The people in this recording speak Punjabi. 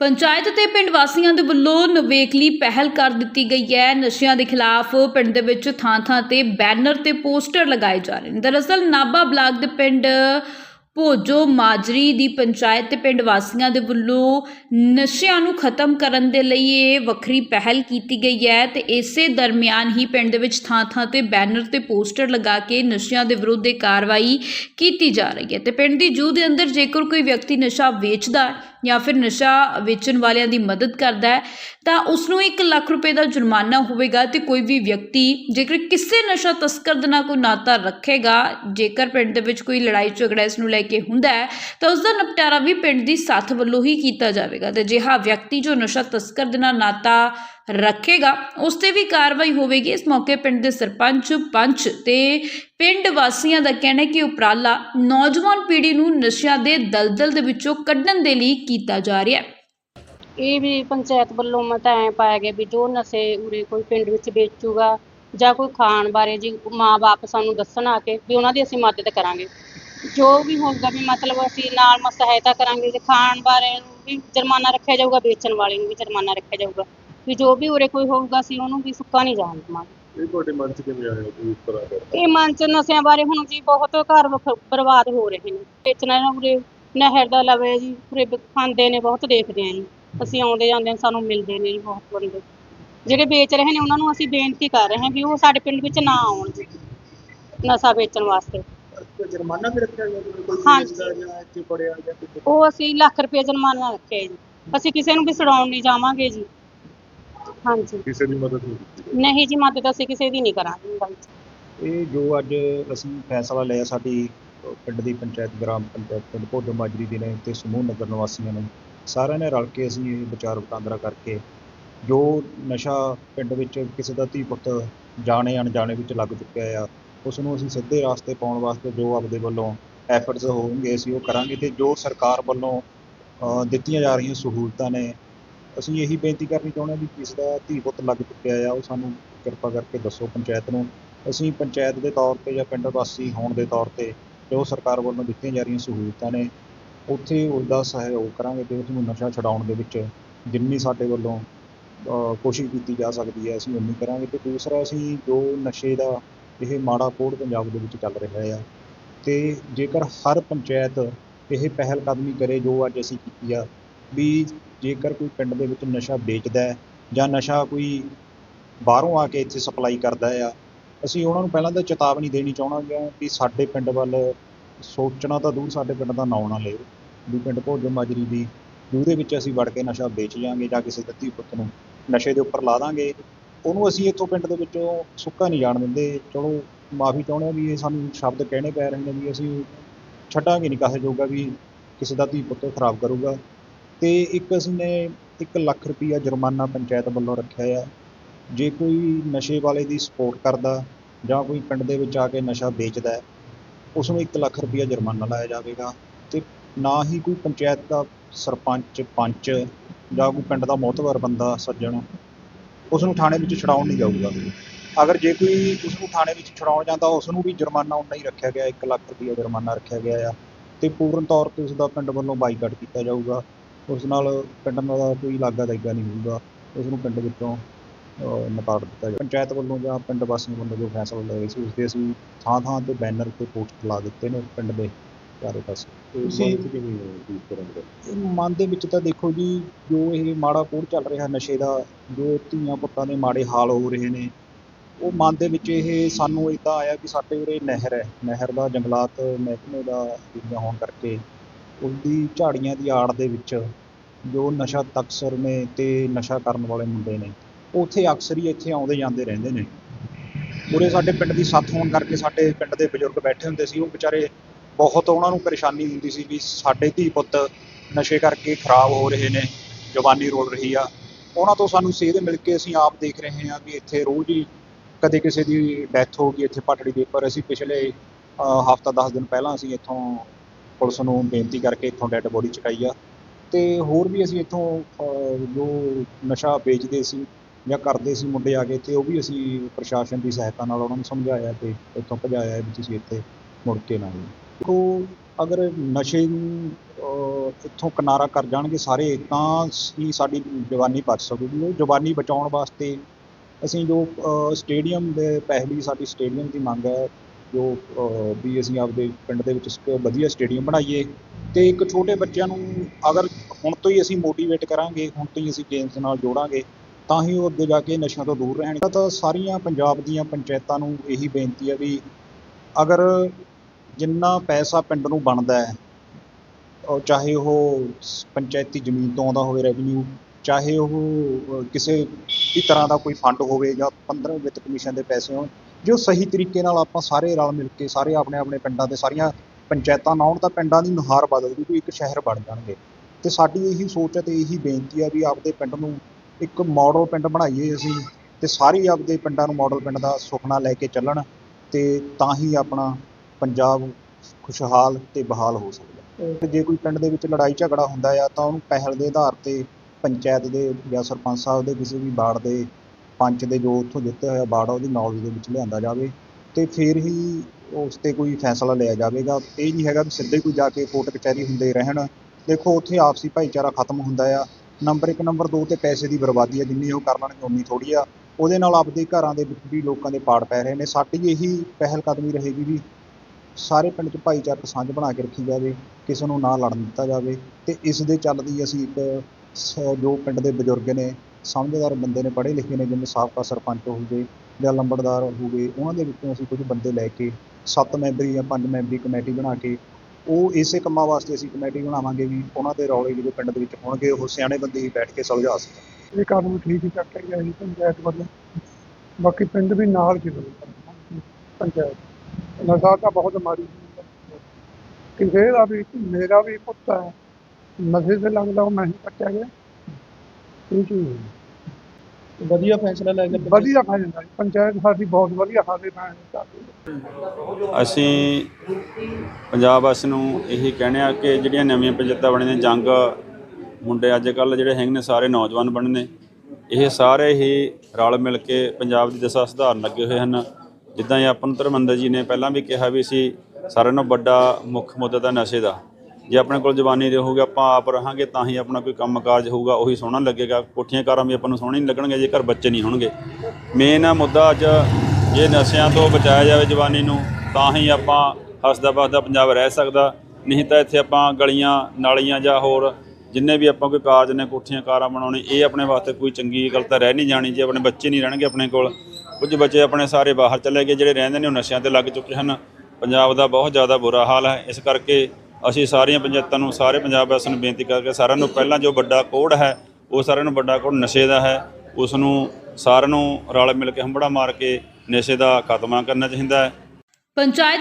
ਪੰਚਾਇਤ ਤੇ ਪਿੰਡ ਵਾਸੀਆਂ ਦੇ ਵੱਲੋਂ ਨਵੇਕਲੀ ਪਹਿਲ ਕਰ ਦਿੱਤੀ ਗਈ ਹੈ। ਨਸ਼ਿਆਂ ਦੇ ਖਿਲਾਫ ਪਿੰਡ ਦੇ ਵਿੱਚ ਥਾਂ-ਥਾਂ ਤੇ ਬੈਨਰ ਤੇ ਪੋਸਟਰ ਲਗਾਏ ਜਾ ਰਹੇ ਨੇ। ਦਰਅਸਲ ਨਾਭਾ ਬਲਾਕ ਦੇ ਪਿੰਡ ਭੋਜੋ ਮਾਜਰੀ ਦੀ ਪੰਚਾਇਤ ਤੇ ਪਿੰਡ ਵਾਸੀਆਂ ਦੇ ਵੱਲੋਂ ਨਸ਼ਿਆਂ ਨੂੰ ਖਤਮ ਕਰਨ ਦੇ ਲਈ ਇਹ ਵੱਖਰੀ ਪਹਿਲ ਕੀਤੀ ਗਈ ਹੈ ਤੇ ਇਸੇ ਦਰਮਿਆਨ ਹੀ ਪਿੰਡ ਦੇ ਵਿੱਚ ਥਾਂ-ਥਾਂ ਤੇ ਬੈਨਰ ਤੇ ਪੋਸਟਰ ਲਗਾ ਕੇ ਨਸ਼ਿਆਂ ਦੇ ਵਿਰੁੱਧ ਇਹ ਕਾਰਵਾਈ ਕੀਤੀ ਜਾ ਰਹੀ ਹੈ। ਤੇ ਪਿੰਡ ਦੀ ਜੂਹ ਦੇ ਅੰਦਰ ਜੇਕਰ ਕੋਈ ਵਿਅਕਤੀ ਨਸ਼ਾ ਵੇਚਦਾ ਜਾਂ ਫਿਰ ਨਸ਼ਾ ਵੇਚਣ ਵਾਲਿਆਂ ਦੀ ਮਦਦ ਕਰਦਾ ਹੈ, ਤਾਂ ਉਸ ਨੂੰ 1 ਲੱਖ ਰੁਪਏ ਦਾ ਜੁਰਮਾਨਾ ਹੋਵੇਗਾ ਤੇ ਕੋਈ ਵੀ ਵਿਅਕਤੀ ਜੇਕਰ ਕਿਸੇ ਨਸ਼ਾ ਤਸਕਰ ਦੇ ਨਾਲ ਕੋਈ ਨਾਤਾ ਰੱਖੇਗਾ, ਜੇਕਰ ਪਿੰਡ ਦੇ ਵਿੱਚ ਕੋਈ ਲੜਾਈ ਝਗੜਾ ਇਸ ਨੂੰ ਲੈ ਕੇ ਹੁੰਦਾ ਹੈ, ਤਾਂ ਉਸ ਦਾ ਨਿਪਟਾਰਾ ਵੀ ਪਿੰਡ ਦੀ ਸਾਥ ਵੱਲੋਂ ਹੀ ਕੀਤਾ ਜਾਵੇਗਾ। ਤੇ ਜਿਹਾ ਵਿਅਕਤੀ ਜੋ ਨਸ਼ਾ ਤਸਕਰ ਦੇ ਨਾਲ ਨਾਤਾ ਰੱਖੇਗਾ। ਉਸ ਤੇ ਵੀ ਕਾਰਵਾਈ ਹੋਵੇਗੀ। ਇਸ ਮੌਕੇ ਪਿੰਡ ਦੇ ਸਰਪੰਚ, ਪੰਚ ਤੇ ਪਿੰਡ ਵਾਸੀਆਂ ਦਾ ਕਹਿਣਾ ਹੈ ਕਿ ਉਪਰਾਲਾ ਨੌਜਵਾਨ ਪੀੜ੍ਹੀ ਨੂੰ ਨਸ਼ਿਆਂ ਦੇ ਦਲਦਲ ਦੇ ਵਿੱਚੋਂ ਕੱਢਣ ਦੇ ਲਈ ਕੀਤਾ ਜਾ ਰਿਹਾ ਹੈ। ਇਹ ਵੀ ਪੰਚਾਇਤ ਵੱਲੋਂ ਮਤਾ ਐ ਪਾਇਆ ਗਿਆ ਵੀ ਜੋ ਨਸ਼ੇ ਉਰੇ ਕੋਈ ਪਿੰਡ ਵਿੱਚ ਵੇਚੂਗਾ ਜਾਂ ਕੋਈ ਖਾਣ ਬਾਰੇ ਜੀ ਮਾਂ-ਬਾਪ ਸਾਨੂੰ ਦੱਸਣ ਆ ਕੇ ਵੀ ਉਹਨਾਂ ਦੀ ਅਸੀਂ ਮਦਦ ਕਰਾਂਗੇ। ਜੋ ਵੀ ਹੋਊਗਾ ਵੀ ਮਤਲਬ ਅਸੀਂ ਨਾਲ ਸਹਾਇਤਾ ਕਰਾਂਗੇ ਜੇ ਖਾਣ ਬਾਰੇ ਵੀ ਜੁਰਮਾਨਾ ਰੱਖਿਆ ਜਾਊਗਾ, ਵੇਚਣ ਵਾਲੇ ਨੂੰ ਵੀ ਜੁਰਮਾਨਾ ਰੱਖਿਆ ਜਾਊਗਾ। ਵੀ ਜੋ ਵੀ ਉਰੇ ਕੋਈ ਹੋਊਗਾ ਅਸੀਂ ਉਹਨੂੰ ਵੀ ਸੁੱਕਾ ਨਹੀਂ ਜਾਣ ਦੇਵਾਂਗੇ। ਇਹ ਤੁਹਾਡੇ ਮਨ ਚ ਕਿਵੇਂ ਆਇਆ ਕੋਈ ਇਸ ਤਰ੍ਹਾਂ ਦਾ ਇਹ ਮਨ ਚ ਨਸ਼ਿਆਂ ਬਾਰੇ ਹੁਣ ਜੀ ਬਹੁਤ ਘਰ ਵਖ- ਬਰਬਾਦ ਹੋ ਰਹੇ ਨੇ। ਵੇਚਣਾ ਨਾ ਉਰੇ ਨਹਿਰ ਦਾ ਲਵੇ ਜੀ ਉਰੇ ਬ- ਖਾਂਦੇ ਨੇ ਬਹੁਤ ਦੇਖਦੇ ਆ ਜੀ। ਅਸੀਂ ਆਉਂਦੇ ਜਾਂਦੇ ਸਾਨੂੰ ਮਿਲਦੇ ਨੇ ਜੀ ਬਹੁਤ ਬੰਦੇ। ਜਿਹੜੇ ਵੇਚ ਰਹੇ ਨੇ ਉਹਨਾਂ ਨੂੰ ਅਸੀਂ ਬੇਨਤੀ ਕਰ ਰਹੇ ਹਾਂ ਵੀ ਉਹ ਸਾਡੇ ਪਿੰਡ ਵਿੱਚ ਨਾ ਆਉਣ ਜੀ ਨਸ਼ਾ ਵੇਚਣ ਵਾਸਤੇ। ਕੋਈ ਜੁਰਮਾਨਾ ਵੀ ਰੱਖਿਆ ਗਿਆ ਜਿਵੇਂ ਕੋਈ ਹਾਂਜੀ। ਵੇਚਦਾ ਜਾਂ ਇੱਥੇ ਪੜਿਆ ਜਾਂ ਕਿਤੇ ਉਹ ਅਸੀਂ ਲੱਖ ਰੁਪਏ ਜੁਰਮਾਨਾ ਰੱਖਿਆ ਜੀ। ਅਸੀਂ ਕਿਸੇ ਨੂੰ ਵੀ ਛਡਾਉਣ ਨਹੀਂ ਜਾਵਾਂਗੇ ਜੀ। ਹਾਂਜੀ। ਕਿਸੇ ਦੀ ਮਦਦ ਨਹੀਂ ਕੀਤੀ ਨਹੀਂ ਜੀ ਮਦਦ ਅਸੀਂ ਕਿਸੇ ਦੀ ਨਹੀਂ ਕਰਾਂਗੇ ਇਹ ਜੋ ਅੱਜ ਅਸੀਂ ਫੈਸਲਾ ਲਿਆ ਸਾਡੀ ਪਿੰਡ ਦੀ ਪੰਚਾਇਤ ਗ੍ਰਾਮ ਪੰਚਾਇਤ ਪਿੰਡ ਭੋਡੋ ਮਾਜਰੀ ਦੇ ਨੇ ਤੇ ਸਮੂਹ ਨਗਰ ਨਿਵਾਸੀਆਂ ਨੇ ਸਾਰਿਆਂ ਨੇ ਰਲ ਕੇ ਅਸੀਂ ਇਹ ਵਿਚਾਰ ਵਟਾਂਦਰਾ ਕਰਕੇ ਜੋ ਨਸ਼ਾ ਪਿੰਡ ਵਿੱਚ ਕਿਸੇ ਦਾ ਧੀ ਪੁੱਤ ਜਾਣੇ ਅਣਜਾਣੇ ਵਿੱਚ ਲੱਗ ਚੁੱਕਿਆ ਆ ਉਸ ਨੂੰ ਅਸੀਂ ਸਿੱਧੇ ਰਾਸਤੇ ਪਾਉਣ ਵਾਸਤੇ ਜੋ ਆਪਦੇ ਵੱਲੋਂ ਐਫਰਟਸ ਹੋਣਗੇ ਅਸੀਂ ਉਹ ਕਰਾਂਗੇ ਤੇ ਜੋ ਸਰਕਾਰ ਵੱਲੋਂ ਦਿੱਤੀਆਂ ਜਾ ਰਹੀਆਂ ਸਹੂਲਤਾਂ ਨੇ ਅਸੀਂ ਇਹੀ ਬੇਨਤੀ ਕਰਨੀ ਚਾਹੁੰਦੇ ਹਾਂ ਵੀ ਕਿਸ ਦਾ ਧੀ ਪੁੱਤ ਲੱਗ ਚੁੱਕਿਆ ਆ, ਉਹ ਸਾਨੂੰ ਕਿਰਪਾ ਕਰਕੇ ਦੱਸੋ ਪੰਚਾਇਤ ਨੂੰ। ਅਸੀਂ ਪੰਚਾਇਤ ਦੇ ਤੌਰ ਤੇ ਜਾਂ ਪਿੰਡ ਵਾਸੀ ਹੋਣ ਦੇ ਤੌਰ ਤੇ ਜੋ ਸਰਕਾਰ ਵੱਲੋਂ ਦਿੱਤੀਆਂ ਜਾ ਰਹੀਆਂ ਸਹੂਲਤਾਂ ਨੇ, ਉੱਥੇ ਉਸਦਾ ਸਹਿਯੋਗ ਕਰਾਂਗੇ ਤੇ ਉਸ ਨੂੰ ਨਸ਼ਾ ਛਡਾਉਣ ਦੇ ਵਿੱਚ ਜਿੰਨੀ ਸਾਡੇ ਵੱਲੋਂ ਕੋਸ਼ਿਸ਼ ਕੀਤੀ ਜਾ ਸਕਦੀ ਹੈ, ਅਸੀਂ ਉਨੀ ਕਰਾਂਗੇ। ਤੇ ਦੂਸਰਾ, ਅਸੀਂ ਜੋ ਨਸ਼ੇ ਦਾ ਇਹ ਮਾੜਾ ਕੋੜ ਪੰਜਾਬ ਦੇ ਵਿੱਚ ਚੱਲ ਰਿਹਾ ਆ, ਤੇ ਜੇਕਰ ਹਰ ਪੰਚਾਇਤ ਇਹ ਪਹਿਲ ਕਦਮੀ ਕਰੇ ਜੋ ਅੱਜ ਅਸੀਂ ਕੀਤੀ ਆ ਵੀ ਜੇਕਰ ਕੋਈ ਪਿੰਡ ਦੇ ਵਿੱਚ ਨਸ਼ਾ ਵੇਚਦਾ ਹੈ ਜਾਂ ਨਸ਼ਾ ਕੋਈ ਬਾਹਰੋਂ ਆ ਕੇ ਇੱਥੇ ਸਪਲਾਈ ਕਰਦਾ ਆ, ਅਸੀਂ ਉਹਨਾਂ ਨੂੰ ਪਹਿਲਾਂ ਤਾਂ ਚੇਤਾਵਨੀ ਦੇਣੀ ਚਾਹਣਾਗੇ ਵੀ ਸਾਡੇ ਪਿੰਡ ਵੱਲ ਸੋਚਣਾ ਤਾਂ ਦੂਰ, ਸਾਡੇ ਪਿੰਡ ਦਾ ਨਾਂ ਨਾ ਲਿਓ ਵੀ ਪਿੰਡ ਭੋਜੋ ਮਾਜਰੀ ਦੀ ਜਿਹਦੇ ਵਿੱਚ ਅਸੀਂ ਵੜ ਕੇ ਨਸ਼ਾ ਵੇਚ ਜਾਾਂਗੇ ਜਾਂ ਕਿਸੇ ਧੀ ਪੁੱਤ ਨੂੰ ਨਸ਼ੇ ਦੇ ਉੱਪਰ ਲਾ ਦਾਂਗੇ, ਉਹਨੂੰ ਅਸੀਂ ਇੱਥੋਂ ਪਿੰਡ ਦੇ ਵਿੱਚੋਂ ਸੁੱਕਾ ਨਹੀਂ ਜਾਣ ਦਿੰਦੇ। ਚਲੋ, ਮਾਫੀ ਚਾਹੁੰਦੇ ਹਾਂ ਵੀ ਇਹ ਸਾਨੂੰ ਸ਼ਬਦ ਕਹਿਣੇ ਪੈ ਰਹੇ ਨੇ ਵੀ ਅਸੀਂ ਛੱਡਾਂਗੇ ਨਹੀਂ, ਕਹੇ ਜੋਗਾ ਵੀ ਕਿਸੇ ਦਾ ਧੀ ਪੁੱਤ ਖਰਾਬ ਕਰੂਗਾ। ਤੇ ਇੱਕ ਅਸੀਂ ਨੇ 1 ਲੱਖ ਰੁਪਈਆ ਜੁਰਮਾਨਾ ਪੰਚਾਇਤ ਵੱਲੋਂ ਰੱਖਿਆ ਆ। ਜੇ ਕੋਈ ਨਸ਼ੇ ਵਾਲੇ ਦੀ ਸਪੋਰਟ ਕਰਦਾ ਜਾਂ ਕੋਈ ਪਿੰਡ ਦੇ ਵਿੱਚ ਆ ਕੇ ਨਸ਼ਾ ਵੇਚਦਾ ਹੈ ਉਸ ਨੂੰ 1 ਲੱਖ ਰੁਪਈਆ ਜੁਰਮਾਨਾ ਲਾਇਆ ਜਾਵੇਗਾ ਅਤੇ ਨਾ ਹੀ ਕੋਈ ਪੰਚਾਇਤ ਦਾ ਸਰਪੰਚ, ਪੰਚ ਜਾਂ ਕੋਈ ਪਿੰਡ ਦਾ ਮੋਹਤਵਰ ਬੰਦਾ, ਸੱਜਣ ਉਸ ਨੂੰ ਥਾਣੇ ਵਿੱਚ ਛਡਾਉਣ ਨਹੀਂ ਜਾਊਗਾ। ਅਗਰ ਜੇ ਕੋਈ ਉਸ ਨੂੰ ਥਾਣੇ ਵਿੱਚ ਛਡਾਉਣ ਜਾਂਦਾ ਉਸ ਨੂੰ ਵੀ ਜੁਰਮਾਨਾ ਉਨਾ ਹੀ ਰੱਖਿਆ ਗਿਆ 1 ਲੱਖ ਰੁਪਈਆ ਜੁਰਮਾਨਾ ਰੱਖਿਆ ਗਿਆ ਆ ਤੇ ਪੂਰਨ ਤੌਰ ਤੇ ਉਸ ਦਾ ਪਿੰਡ ਵੱਲੋਂ ਬਾਈਕਾਟ ਕੀਤਾ ਜਾਊਗਾ। ਉਸ ਨਾਲ ਪਿੰਡ ਦਾ ਕੋਈ ਲਾਗਾ ਦਾਇਗਾ ਨਹੀਂ ਹੋਊਗਾ। ਉਸ ਨੂੰ ਪਿੰਡ ਵਿੱਚੋਂ ਨਿਕਾਲ ਦਿੱਤਾ ਜਾਊਗਾ ਪੰਚਾਇਤ ਵੱਲੋਂ ਜਾਂ ਪਿੰਡ ਵਾਸੀਆਂ ਵੱਲੋਂ ਜੋ ਫੈਸਲਾ ਲਿਆ ਗਿਆ ਸੀ ਉਸ ਦੇ ਅਸੀਂ ਥਾਂ ਥਾਂ ਤੇ ਬੈਨਰ ਤੇ ਪੋਸਟਰ ਲਾ ਦਿੱਤੇ ਨੇ ਪਿੰਡ ਦੇ ਚਾਰੇ ਪਾਸੇ। ਤੁਸੀਂ- ਮਨ ਦਾ ਇਹ ਮਨ ਦੇ ਵਿੱਚ ਤਾਂ ਦੇਖੋ ਜੀ ਜੋ ਇਹ ਮਾੜਾ ਕੋੜ ਚੱਲ ਰਿਹਾ ਨਸ਼ੇ ਦਾ ਜੋ ਧੀਆਂ ਪੁੱਤਾਂ ਦੇ ਮਾੜੇ ਹਾਲ ਹੋ ਰਹੇ ਨੇ ਉਹ ਮਨ ਦੇ ਵਿੱਚ ਇਹ ਸਾਨੂੰ ਇਦਾਂ ਆਇਆ ਕਿ ਸਾਡੇ ਉਰੇ ਨਹਿਰ ਹੈ। ਨਹਿਰ ਦਾ ਜੰਗਲਾਤ ਮਹਿਕਮੇ ਦਾ ਏਰੀਆ ਹੋਣ ਕਰਕੇ ਉਸਦੀ ਝਾੜੀਆਂ ਦੀ ਆੜ ਦੇ ਵਿੱਚ ਜੋ ਨਸ਼ਾ ਤਕਸਰ ਨੇ ਤੇ ਨਸ਼ਾ ਕਰਨ ਵਾਲੇ ਮੁੰਡੇ ਨੇ ਉੱਥੇ ਅਕਸਰ ਹੀ ਇੱਥੇ ਆਉਂਦੇ ਜਾਂਦੇ ਰਹਿੰਦੇ ਨੇ। ਉਰੇ ਸਾਡੇ ਪਿੰਡ ਦੀ ਸੱਥ ਹੋਣ ਕਰਕੇ ਸਾਡੇ ਪਿੰਡ ਦੇ ਬਜ਼ੁਰਗ ਬੈਠੇ ਹੁੰਦੇ ਸੀ, ਉਹ ਵਿਚਾਰੇ ਬਹੁਤ ਉਹਨਾਂ ਨੂੰ ਪਰੇਸ਼ਾਨੀ ਹੁੰਦੀ ਸੀ ਵੀ ਸਾਡੇ ਧੀ ਪੁੱਤ ਨਸ਼ੇ ਕਰਕੇ ਖਰਾਬ ਹੋ ਰਹੇ ਨੇ, ਜਵਾਨੀ ਰੋਲ ਰਹੀ ਆ। ਉਹਨਾਂ ਤੋਂ ਸਾਨੂੰ ਸੇਧ ਮਿਲ ਕੇ ਅਸੀਂ ਆਪ ਦੇਖ ਰਹੇ ਹਾਂ ਵੀ ਇੱਥੇ ਰੋਜ਼ ਹੀ ਕਦੇ ਕਿਸੇ ਦੀ ਡੈਥ ਹੋ ਗਈ, ਇੱਥੇ ਪਟੜੀ ਦੇ ਉੱਪਰ। ਅਸੀਂ ਪਿਛਲੇ ਹਫਤਾ 10 ਦਿਨ ਪਹਿਲਾਂ ਅਸੀਂ ਇੱਥੋਂ ਪੁਲਿਸ ਨੂੰ ਬੇਨਤੀ ਕਰਕੇ ਇੱਥੋਂ ਡੈੱਡ ਬੋਡੀ ਚੁਕਾਈ ਆ। ਤੇ ਹੋਰ ਵੀ ਅਸੀਂ ਇੱਥੋਂ ਜੋ ਨਸ਼ਾ ਵੇਚਦੇ ਸੀ ਜਾਂ ਕਰਦੇ ਸੀ ਮੁੰਡੇ ਆ ਕੇ, ਤੇ ਉਹ ਵੀ ਅਸੀਂ ਪ੍ਰਸ਼ਾਸਨ ਦੀ ਸਹਾਇਤਾ ਨਾਲ ਉਹਨਾਂ ਨੂੰ ਸਮਝਾਇਆ ਤੇ ਇੱਥੋਂ ਭਜਾਇਆ ਵੀ ਤੁਸੀਂ ਇੱਥੇ ਮੁੜ ਕੇ ਨਾ ਆਇਓ। ਅਗਰ ਨਸ਼ੇ ਨੂੰ ਇੱਥੋਂ ਕਿਨਾਰਾ ਕਰ ਜਾਣਗੇ ਸਾਰੇ, ਤਾਂ ਹੀ ਸਾਡੀ ਜਵਾਨੀ ਬਚ ਸਕੂਗੀ ਉਹ ਜਵਾਨੀ ਬਚਾਉਣ ਵਾਸਤੇ ਅਸੀਂ ਜੋ ਸਟੇਡੀਅਮ ਦੇ ਪਹਿਲੀ ਸਾਡੀ ਸਟੇਡੀਅਮ ਦੀ ਮੰਗ ਹੈ ਜੋ ਵੀ ਅਸੀਂ ਆਪਦੇ ਪਿੰਡ ਦੇ ਵਿੱਚ ਇੱਕ ਵਧੀਆ ਸਟੇਡੀਅਮ ਬਣਾਈਏ ਤੇ ਇੱਕ ਛੋਟੇ ਬੱਚਿਆਂ ਨੂੰ ਅਗਰ ਹੁਣ ਤੋਂ ਹੀ ਅਸੀਂ ਮੋਟੀਵੇਟ ਕਰਾਂਗੇ, ਹੁਣ ਤੋਂ ਹੀ ਅਸੀਂ ਗੇਮਸ ਨਾਲ ਜੋੜਾਂਗੇ, ਤਾਂ ਹੀ ਉਹ ਅੱਗੇ ਜਾ ਕੇ ਨਸ਼ਿਆਂ ਤੋਂ ਦੂਰ ਰਹਿਣਗੇ। ਤਾਂ ਸਾਰੀਆਂ ਪੰਜਾਬ ਦੀਆਂ ਪੰਚਾਇਤਾਂ ਨੂੰ ਇਹੀ ਬੇਨਤੀ ਹੈ ਵੀ ਅਗਰ ਜਿੰਨਾ ਪੈਸਾ ਪਿੰਡ ਨੂੰ ਬਣਦਾ ਹੈ, ਉਹ ਚਾਹੇ ਉਹ ਪੰਚਾਇਤੀ ਜ਼ਮੀਨ ਤੋਂ ਆਉਂਦਾ ਹੋਵੇ ਰੈਵਨਿਊ ਚਾਹੇ ਉਹ ਕਿਸੇ ਵੀ ਤਰ੍ਹਾਂ ਦਾ ਕੋਈ ਫੰਡ ਹੋਵੇ ਜਾਂ 15 ਵਿੱਤ ਕਮਿਸ਼ਨ ਦੇ ਪੈਸੇ ਹੋਣ ਜੇ ਉਹ ਸਹੀ ਤਰੀਕੇ ਨਾਲ ਆਪਾਂ ਸਾਰੇ ਰਲ ਮਿਲ ਕੇ, ਸਾਰੇ ਆਪਣੇ ਆਪਣੇ ਪਿੰਡਾਂ ਦੇ ਸਾਰੀਆਂ ਪੰਚਾਇਤਾਂ ਨਾ ਆਉਣ ਤਾਂ ਪਿੰਡਾਂ ਦੀ ਨੁਹਾਰ ਬਦਲ ਜੂਗੀ ਇੱਕ ਸ਼ਹਿਰ ਬਣ ਜਾਣਗੇ। ਤੇ ਸਾਡੀ ਇਹੀ ਸੋਚ ਹੈ ਤੇ ਇਹੀ ਬੇਨਤੀ ਹੈ ਵੀ ਆਪਦੇ ਪਿੰਡ ਨੂੰ ਇੱਕ ਮਾਡਲ ਪਿੰਡ ਬਣਾਈਏ ਅਸੀਂ ਤੇ ਸਾਰੇ ਆਪਦੇ ਪਿੰਡਾਂ ਨੂੰ ਮਾਡਲ ਪਿੰਡ ਦਾ ਸੁਪਨਾ ਲੈ ਕੇ ਚੱਲਣ ਤੇ ਤਾਂ ਹੀ ਆਪਣਾ ਪੰਜਾਬ ਖੁਸ਼ਹਾਲ ਤੇ ਬਹਾਲ ਹੋ ਸਕਦਾ। ਤੇ ਜੇ ਕੋਈ ਪਿੰਡ ਦੇ ਵਿੱਚ ਲੜਾਈ ਝਗੜਾ ਹੁੰਦਾ ਆ ਤਾਂ ਉਹਨੂੰ ਪਹਿਲ ਦੇ ਆਧਾਰ ਤੇ ਪੰਚਾਇਤ ਦੇ ਜਾਂ ਸਰਪੰਚ ਸਾਹਿਬ ਦੇ ਕਿਸੇ ਵੀ ਵਾਰਡ ਦੇ ਪੰਚ ਦੇ ਜੋ ਉੱਥੋਂ ਜਿੱਤਿਆ ਹੋਇਆ ਵਾਰਡ ਆ ਉਹਦੀ ਨੌਲੇਜ ਦੇ ਵਿੱਚ ਲਿਆਂਦਾ ਜਾਵੇ ਤੇ ਫਿਰ ਹੀ ਉਸ ਤੇ ਕੋਈ ਫੈਸਲਾ ਲਿਆ ਜਾਵੇਗਾ। ਇਹ ਨਹੀਂ ਹੈਗਾ ਵੀ ਸਿੱਧੇ ਕੋਈ ਜਾ ਕੇ ਕੋਰਟ ਕਚਹਿਰੀ ਹੁੰਦੇ ਰਹਿਣ। ਦੇਖੋ, ਉੱਥੇ ਆਪਸੀ ਭਾਈਚਾਰਾ ਖਤਮ ਹੁੰਦਾ ਆ। ਨੰਬਰ 1 ਨੰਬਰ 2 ਤੇ ਪੈਸੇ ਦੀ ਬਰਬਾਦੀ ਆ, ਜਿੰਨੀ ਉਹ ਕਰ ਲੈਣਗੇ ਉਨੀ ਥੋੜੀ ਆ। ਉਹਦੇ ਨਾਲ ਆਪਦੇ ਘਰਾਂ ਦੇ ਵਿੱਚ ਵੀ ਲੋਕਾਂ ਦੇ ਪਾੜ ਪੈ ਰਹੇ ਨੇ। ਸਾਡੀ ਇਹੀ ਪਹਿਲ ਕਦਮੀ ਰਹੇਗੀ ਵੀ ਸਾਰੇ ਪਿੰਡ 'ਚ ਭਾਈਚਾਰਕ ਸਾਂਝ ਬਣਾ ਕੇ ਰੱਖੀ ਜਾਵੇ, ਕਿਸੇ ਨੂੰ ਨਾ ਲੜਨ ਦਿੱਤਾ ਜਾਵੇ। ਤੇ ਇਸ ਦੇ ਚੱਲਦੀ ਅਸੀਂ ਇੱਕ ਸ- ਜੋ ਪਿੰਡ ਦੇ ਬਜ਼ੁਰਗ ਨੇ ਸਮਝਦਾਰ ਬੰਦੇ ਨੇ ਪੜ੍ਹੇ ਲਿਖੇ ਨੇ, ਜਿਵੇਂ ਸਾਬਕਾ ਸਰਪੰਚ ਹੋ ਗਏ ਜਾਂ ਲੰਬੜਦਾਰ ਹੋ ਗਏ, ਉਹਨਾਂ ਦੇ ਵਿੱਚੋਂ ਅਸੀਂ ਕੁਝ ਬੰਦੇ ਲੈ ਕੇ ਸੱਤ ਮੈਂਬਰੀ ਜਾਂ ਪੰਜ ਮੈਂਬਰੀ ਕਮੇਟੀ ਬਣਾ ਕੇ ਉਹ ਇਸੇ ਕੰਮਾਂ ਵਾਸਤੇ ਅਸੀਂ ਕਮੇਟੀ ਬਣਾਵਾਂਗੇ ਵੀ ਉਹਨਾਂ ਦੇ ਰੌਲੇ ਜਿਹੜੇ ਪਿੰਡ ਦੇ ਵਿੱਚ ਹੋਣਗੇ, ਉਹ ਸਿਆਣੇ ਬੰਦੇ ਹੀ ਬੈਠ ਕੇ ਸੁਲਝਾ ਸਕਣ। ਇਹ ਕਦਮ ਠੀਕ ਹੀ ਚੱਕਿਆ ਗਿਆ ਜੀ ਪੰਚਾਇਤ ਵੱਲੋਂ। ਬਾਕੀ ਪਿੰਡ ਵੀ ਨਾਲ ਜ਼ਰੂਰ ਪੰਚਾਇਤ। ਨਸ਼ਾ ਤਾਂ ਬਹੁਤ ਮਾੜੀ ਕਿਸੇ ਦਾ ਵੀ, ਮੇਰਾ ਵੀ ਪੁੱਤ ਹੈ। ਨਸ਼ੇ ਤੇ ਲੱਗਦਾ ਉਹ ਮੈਂ ਹੀ ਕੱਟਿਆ ਗਿਆ। ਇਹ ਚੀਜ਼ ਵਧੀਆ ਫੈਸਲਾ ਲੈ ਕੇ ਵਧੀਆ ਫਾਇਦਾ ਜੀ ਪੰਚਾਇਤ ਸਾਡੀ ਬਹੁਤ ਵਧੀਆ ਸਾਡੇ ਨਾਲ ਹੈ। ਅਸੀਂ ਪੰਜਾਬ ਵਾਸੀ ਨੂੰ ਇਹੀ ਕਹਿੰਦੇ ਆ ਕਿ ਜਿਹੜੀਆਂ ਨਵੀਆਂ ਪੰਚਾਇਤਾਂ ਬਣੀਆਂ ਨੇ ਜੰਗ ਮੁੰਡੇ ਅੱਜ ਕੱਲ ਜਿਹੜੇ ਹੈਗੇ ਨੇ ਸਾਰੇ ਨੌਜਵਾਨ ਬਣੇ ਨੇ। ਇਹ ਸਾਰੇ ਹੀ ਰਲ ਮਿਲ ਕੇ ਪੰਜਾਬ ਦੀ ਦਸ਼ਾ ਸੁਧਾਰਨ ਲੱਗੇ ਹੋਏ ਹਨ। ਜਿੱਦਾਂ ਇਹ ਆਪਾਂ ਨੂੰ ਧਰਮਿੰਦਰ ਜੀ ਨੇ ਪਹਿਲਾਂ ਵੀ ਕਿਹਾ ਵੀ ਸੀ ਸਾਰਿਆਂ ਨਾਲੋਂ ਵੱਡਾ ਮੁੱਖ ਮੁੱਦਾ ਤਾਂ ਨਸ਼ੇ ਦਾ। ਜੇ ਆਪਣੇ ਕੋਲ ਜਵਾਨੀ ਰਹੂਗਾ ਆਪਾਂ ਆਪ ਰਹਾਂਗੇ, ਤਾਂ ਹੀ ਆਪਣਾ ਕੋਈ ਕੰਮ ਕਾਰਜ ਹੋਊਗਾ, ਉਹੀ ਸੋਹਣਾ ਲੱਗੇਗਾ। ਕੋਠੀਆਂ ਕਾਰਾਂ ਵੀ ਆਪਾਂ ਨੂੰ ਸੋਹਣੇ ਨਹੀਂ ਲੱਗਣਗੇ ਜੇਕਰ ਬੱਚੇ ਨਹੀਂ ਹੋਣਗੇ। ਮੇਨ ਆ ਮੁੱਦਾ ਅੱਜ, ਜੇ ਨਸ਼ਿਆਂ ਤੋਂ ਬਚਾਇਆ ਜਾਵੇ ਜਵਾਨੀ ਨੂੰ, ਤਾਂ ਹੀ ਆਪਾਂ ਹੱਸਦਾ ਵਸਦਾ ਪੰਜਾਬ ਰਹਿ ਸਕਦਾ। ਨਹੀਂ ਤਾਂ ਇੱਥੇ ਆਪਾਂ ਗਲੀਆਂ, ਨਾਲੀਆਂ ਜਾਂ ਹੋਰ ਜਿੰਨੇ ਵੀ ਆਪਾਂ ਕੋਈ ਕਾਰਜ ਨੇ, ਕੋਠੀਆਂ, ਕਾਰਾਂ ਬਣਾਉਣੇ, ਇਹ ਆਪਣੇ ਵਾਸਤੇ ਕੋਈ ਚੰਗੀ ਗੱਲ ਤਾਂ ਰਹਿ ਨਹੀਂ ਜਾਣੀ, ਜੇ ਆਪਣੇ ਬੱਚੇ ਨਹੀਂ ਰਹਿਣਗੇ ਆਪਣੇ ਕੋਲ। ਕੁਝ ਬੱਚੇ ਆਪਣੇ ਸਾਰੇ ਬਾਹਰ ਚਲੇ ਗਏ, ਜਿਹੜੇ ਰਹਿੰਦੇ ਨੇ, ਉਹ ਨਸ਼ਿਆਂ ਤੇ ਲੱਗ ਚੁੱਕੇ ਹਨ। ਪੰਜਾਬ ਦਾ ਬਹੁਤ ਜ਼ਿਆਦਾ ਬੁਰਾ ਹਾਲ ਹੈ। ਇਸ ਕਰਕੇ ਅਸੀਂ ਸਾਰੀਆਂ ਪੰਚਾਇਤਾਂ ਨੂੰ, ਸਾਰੇ ਪੰਜਾਬ ਵਾਸੀਆਂ ਨੂੰ ਬੇਨਤੀ ਕਰਕੇ ਸਾਰਿਆਂ ਨੂੰ ਪਹਿਲਾਂ ਜੋ ਵੱਡਾ ਕੋੜ ਹੈ, ਉਹ ਸਾਰਿਆਂ ਨੂੰ ਵੱਡਾ ਕੋੜ ਨਸ਼ੇ ਦਾ ਹੈ। ਉਸ ਨੂੰ ਸਾਰਿਆਂ ਨੂੰ ਰਲ ਮਿਲ ਕੇ ਹੰਬੜਾ ਮਾਰ ਕੇ ਨਸ਼ੇ ਦਾ ਖਾਤਮਾ ਕਰਨਾ ਚਾਹੀਦਾ ਹੈ। ਪੰਚਾਇਤ